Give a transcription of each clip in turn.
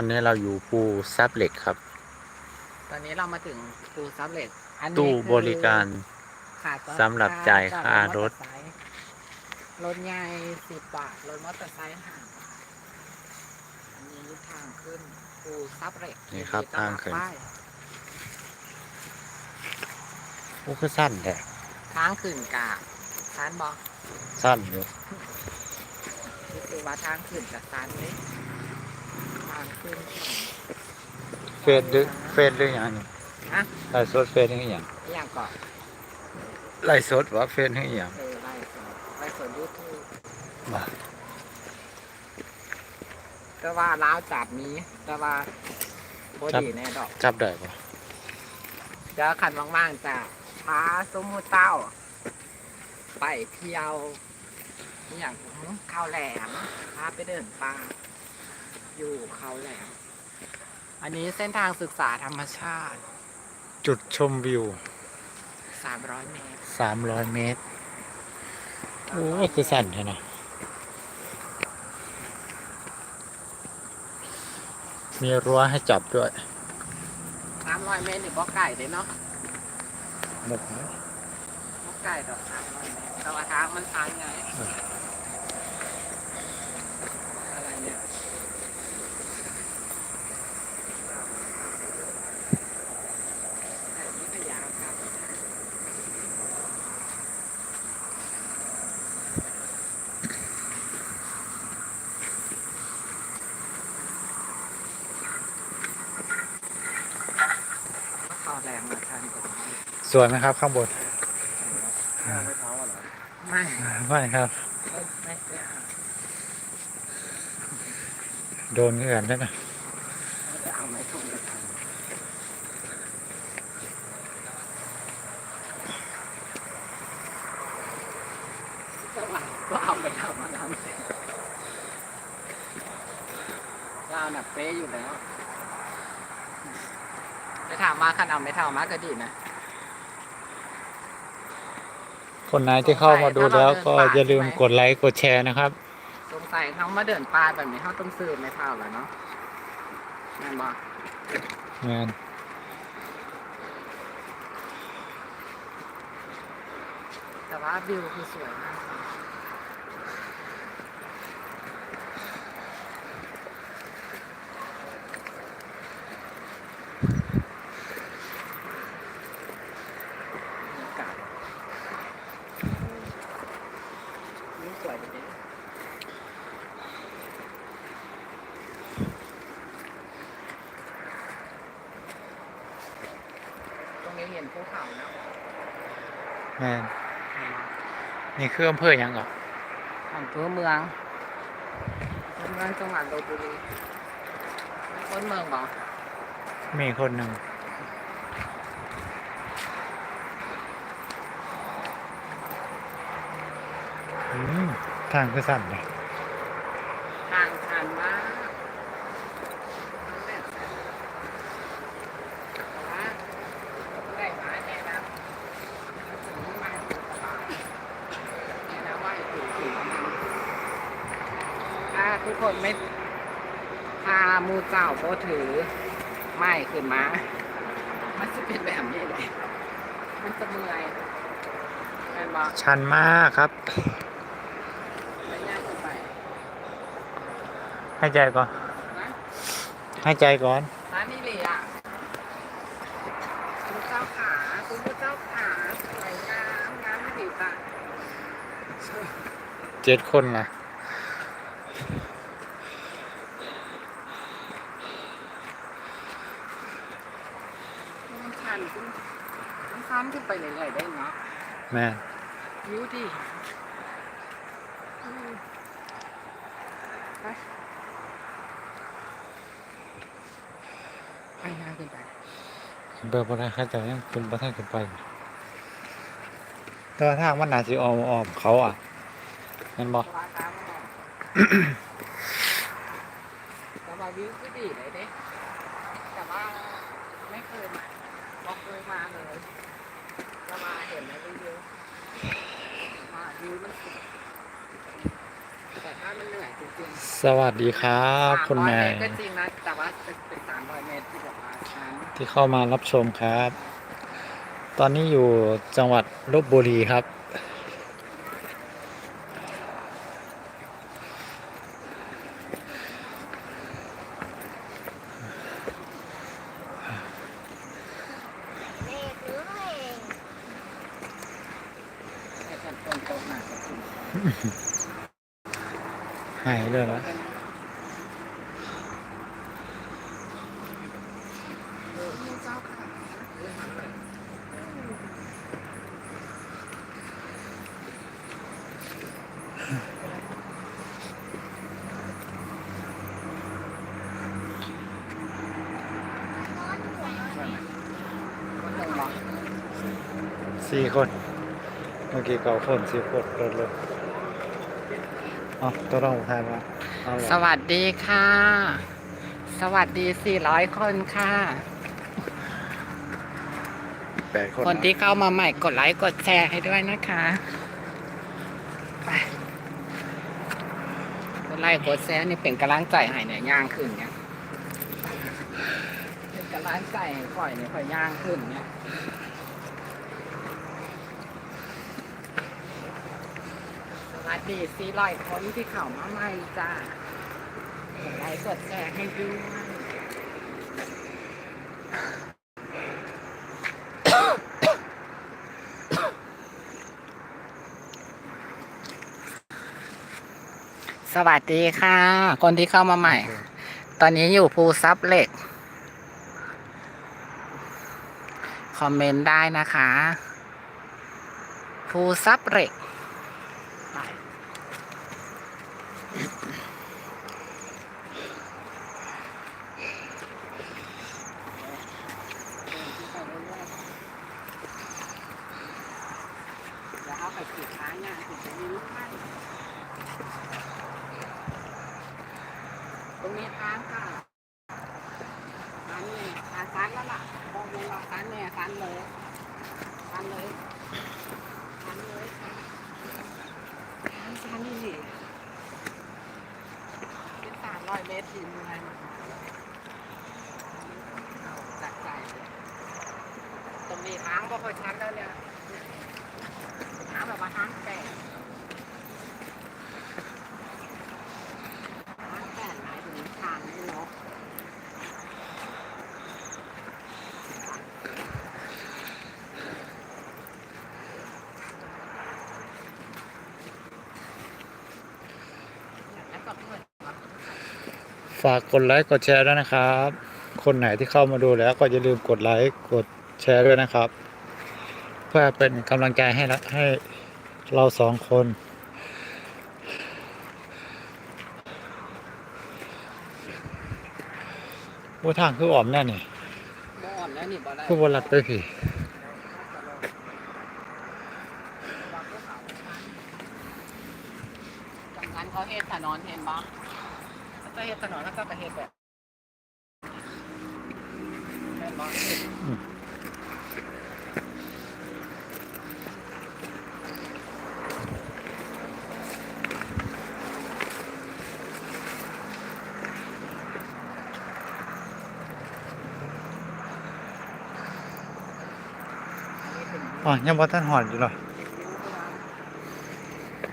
อนนี้เราอยู่ปูซับเหล็กครับ ตอนนี้เรามาถึงปูซับเหล็กอันนี้ตู้คือบริการ ขาดสำหรับจ่ายค่ารถมอเตอไซค์รถใหญ่สิบบาท รถมอเตอร์ไซค์ห้าบาทอันนี้ทางขึ้นปูซับเหล็กนี่ครับมีตลดทางขึ้นป้ยโอ้คือสั้นแท้ทางขึ้นกาซานบอกสั้นอยู่นี่คือว่าทางขึ้นกับซานเลยทางขึ้น เฟซหรือเฟซหรืออย่างนี้ฮะไลฟ์สดเฟซหรืออย่างอย่างก่อนไลฟ์สดว่าเฟซหรืออย่างเออไล่สดไล่สดยูทูบบ่แต่ว่าล้าวจับมีแต่ว่าบดีแน่ดอกจับได้ปะเดี๋ยวขันว่างๆจะพาสมมุติเต้า ไปเที่ยวอหย่างเขาแหลมพาไปเดินป่า อยู่เขาแหลมอันนี้เส้นทางศึกษาธรรมชาติ จุดชมวิว 300 เมตรสามร้อยเมตร โอ้ยคือสั้นใช่ไหมมีรั้วให้จับด้วย 300 เมตรนี่บ่ไก่เลยเนาะหมดไหมบ่ไก่ดอก300เมตรแต่ว่าทางมันชันไง อะไรเนี่ยแต่นี่พยาครับ เข้าแรงมาทันกว่านี้สวยไหมครับ ข้างบนไม่เท้าเหรอไม่ไม่ครับไม่ไม่ไม่เอาโดนเงื่อนด้เอาไม่ถูกเลยก็ว่าเอาไปทำมาทำเสร็จเราหนักเป๊ะอยู่แล้ว ถามว่าคันเอาไม่เท่ามากก็ดีนะ คนไหนที่เข้ามาดูแล้วก็อย่าลืมกดไลค์กดแชร์นะครับ สงสัยเขามาเดินป่าแบบนี้เขาต้องซื้อไม่เท่าแล้วเนาะแม่นบอกงานแต่ว่าวิวคือสวยมากบรรยากาศวิวสวยดีตรงนี้เห็นภูเขานะ งานนี่คืออำเภอหยังก่อนอำเภอเมืองอำเภอเมืองจังหวัดลบบุรีคนเมืองบอกมีคนหนึ่งอืมทางคือสั้นเลย ทางชันมากแต่ว่าได้หมาแน่นะถึงมาถึงป่าแน่นะว่าอยู่ถึงถ้าทุก คนไม่พามูเจ้าโบถือ ไม่ขึ้นมา มันจะเป็นแบบนี้เลยมันจะเมื่อยแม่นบอกชันมากครับ ไม่ยากเกินไปให้ใจก่อน นะให้ใจก่อน ร้านนี้เลยอะคุณเจ้าขาคุณพระเจ้าขาสวยงามงามไม่ผิดอะ เจ็ดคนนะ มันชันขึ้น มันชันขึ้นไปเรื่อยๆได้เนาะแม่นวิวดีอืมไปไปงานขึ้นไปเบอร์บนเข้าใจยังคุณประท่านขึ้นไปแต่ว่าทางมันน่าจะออมออมเขาอะแม่นบอก สวัสดีครับคุณแม่นะแม่ที่เข้ามารับชมครับ ตอนนี้อยู่จังหวัดลบบุรีครับ ให้ท่านต้นโต๊ะมาหายเลยนะมีเจ้าค่ะคนหนึ่งเหรอสี่คน เมื่อกี้เก้าคนสี่คนลดลงอ๋อตัวต้องทายมาเอาเหรอสวัสดีค่ะ สวัสดี 400 คนค่ะ แปดคนคนที่เข้ามาใหม่กดไลค์กดแชร์ให้ด้วยนะคะไปกดไลค์กดแชร์นี่เป็นกำลังใจให้เนี่ยย่างขึ้นเนี่ยเป็นกำลังใจให้ข่อยเนี่ยข่อยย่างขึ้นเนี่ย สวัสดี400คนที่เข้ามาใหม่จ้าไลค์กดแชร์ให้ด้วยสวัสดีค่ะ คนที่เข้ามาใหม่ ตอนนี้อยู่ภูซับเหล็ก คอมเมนต์ได้นะคะ ภูซับเหล็กไปแล้วเอาไปขีดท้ายงานถึงจะมีลูกค้า ตรงนี้ ค่ะค้างเนี่ยค้างค้างแล้วล่ะมองดูเราค้างเนี่ยค้าเลยค้างเลยค้างเลยค้างค้างนี่เป็นสามร้อยเมตรทีมยังไงเอาจัดใจตรงนี้ค้างก็ค่อยชันแล้วเนี่ยค้างแบบว่าค้างแปด ร้านแปดหมายถึงทางไม่นกแล้วก็เพื่อน ฝากกดไลค์กดแชร์ด้วยนะครับ คนไหนที่เข้ามาดูแล้วก็อย่าลืมกดไลค์กดแชร์ด้วยนะครับ เพื่อเป็นกำลังใจให้ละให้เราสองคน ว่าทางคืออ่อมแน่นี่ บ่อ่อนแล้วนี่บ่ได้ คือบรัดไปพี่ จังนั้นเขาเฮ็ดถนนเห็นบ่ ถนนแล้วก็ไปเฮ็ดแบบแม่นบ่อ๋อยังบ่ท่านหอนอยู่เหรอ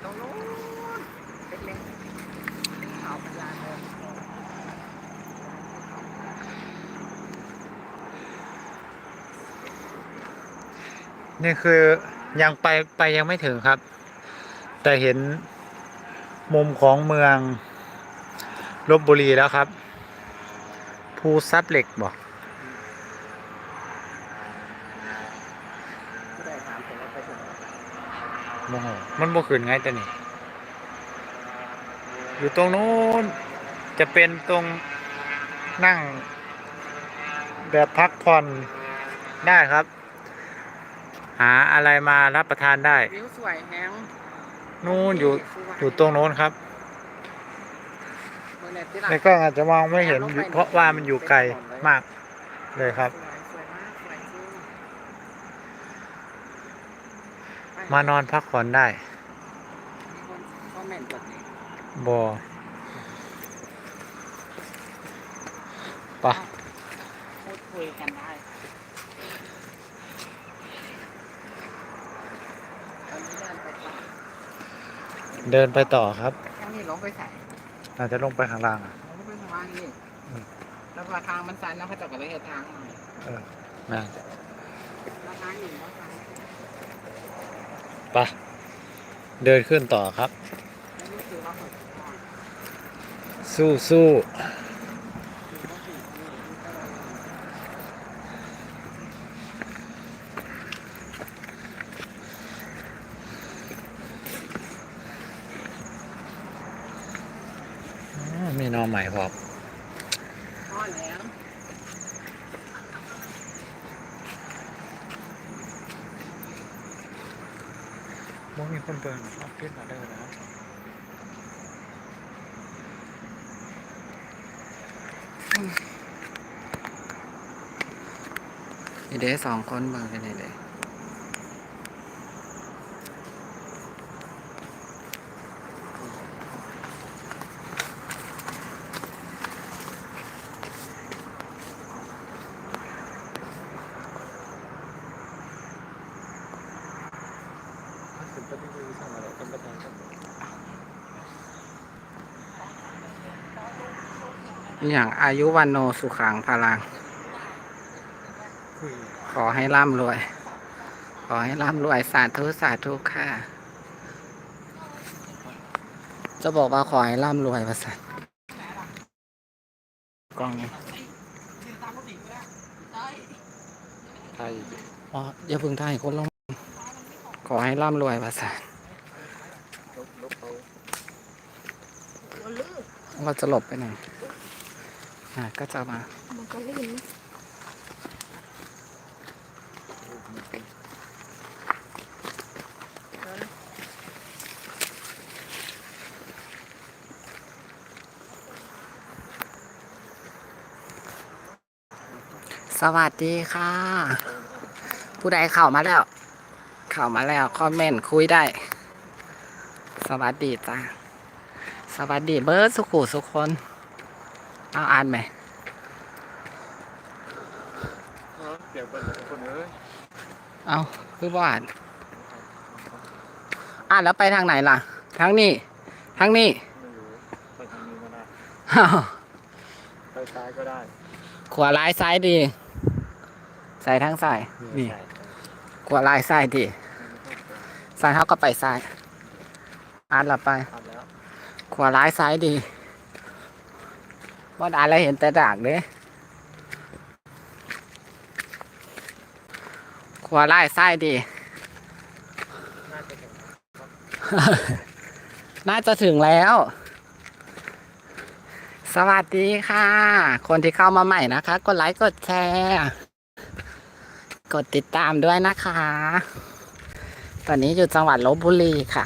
ตรงนู้นเล็กๆเอาพยานเลย นี่คือยังไปไปยังไม่ถึงครับ แต่เห็นมุมของเมืองลบบุรีแล้วครับ ภูซับเหล็กบอกมผมว่าไปถึงโมโหมันบ่ขึ้นไงแต่นี่ อยู่ตรงนู้นจะเป็นตรงนั่ง แบบพักผ่อนได้ครับ หาอะไรมารับประทานได้ วิวสวยแฮงนู่นอยู่อยู่ตรงโน้นครับเมื่อไหร่ที่หลังในกล้องอาจจะมองไม่เห็นอยู่เพราะว่ามันอยู่ไกลมากเลยครับสวยสวยมากสวยจริงมานอนพักผ่อนได้มีคนคอมเมนต์กดนี้บอปะพูดคุยกันได้ตอนนี้ เดินไปต่อเดินไปต่อครับทางนี้ลงไปใส่อาจจะลงไปข้างล่างอะลงไปข้างล่างนี่อืมแล้วพอทางมันสั้นแล้วเขาจะก็เลยให้ทางใหม่เออนั่นแล้วทางอยู่แล้วทางไปเดินขึ้นต่อครับ แล้วนี่คือว่าเขาสู้สู้อ๋อมีหนอใหม่พร้อม พ่อแล้ว มองมีคนเปินออฟฟิศมาเดินนะนี่เด้สองคนเบิ่งกันนี่เลย อย่างอายุวันโนสุขังพลังคุยขอให้ร่ำรวย ขอให้ร่ำรวยสาธุสาธุค่ะ จะบอกว่าขอให้ร่ำรวยภาษากล้องนี้ไทยอ๋ออย่าเพึ่งถ่ายคนลงขอให้ร่ำรวยภาษาลบลบเขามันลื่นเราจะหลบไปหน่อย อะก็จะมา มันก็ลื่นสวัสดีค่ะ ผู้ใดเข้ามาแล้ว เข้ามาแล้วคอมเมนต์คุยได้ สวัสดีจ้าสวัสดีเบิร์ดสุขุสุคน เอาอ่านไหมเดี๋ยวเป็นคนเอ้ยเอาคือว่าอ่านอ่านแล้วไปทางไหนล่ะ ทางนี้ ทางนี้ไม่รู้ไปทางนี้ก็ได้อ้าวไปซ้ายก็ได้ขวาลายซ้ายดี ใส่ทางซ้ายนี่ ขวาลายซ้ายดีซ้ายเท่าก็ไปซ้ายอ่านและไป ทำแล้ว ขวาร้ายซ้ายดี ว่าอ่านแล้วเห็นแต่ดากเด้ขวาร้ายซ้ดี น่าจะถึงแล้ว สวัสดีค่ะ คนที่เข้ามาใหม่นะคะ กดไลค์กดแชร์ กดติดตามด้วยนะคะ ตอนนี้อยู่จังหวัดลบบุรีค่ะ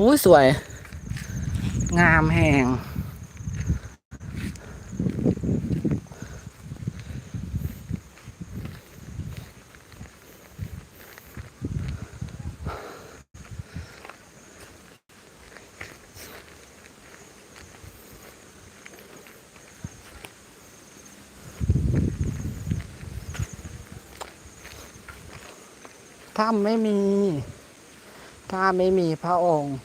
อุ้ยสวย งามแหงถ้าไม่มี ถ้าไม่มีพระองค์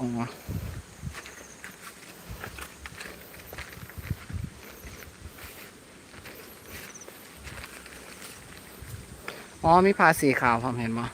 อ๋ออ๋อมีผ้าสีขาวผมเห็นมั้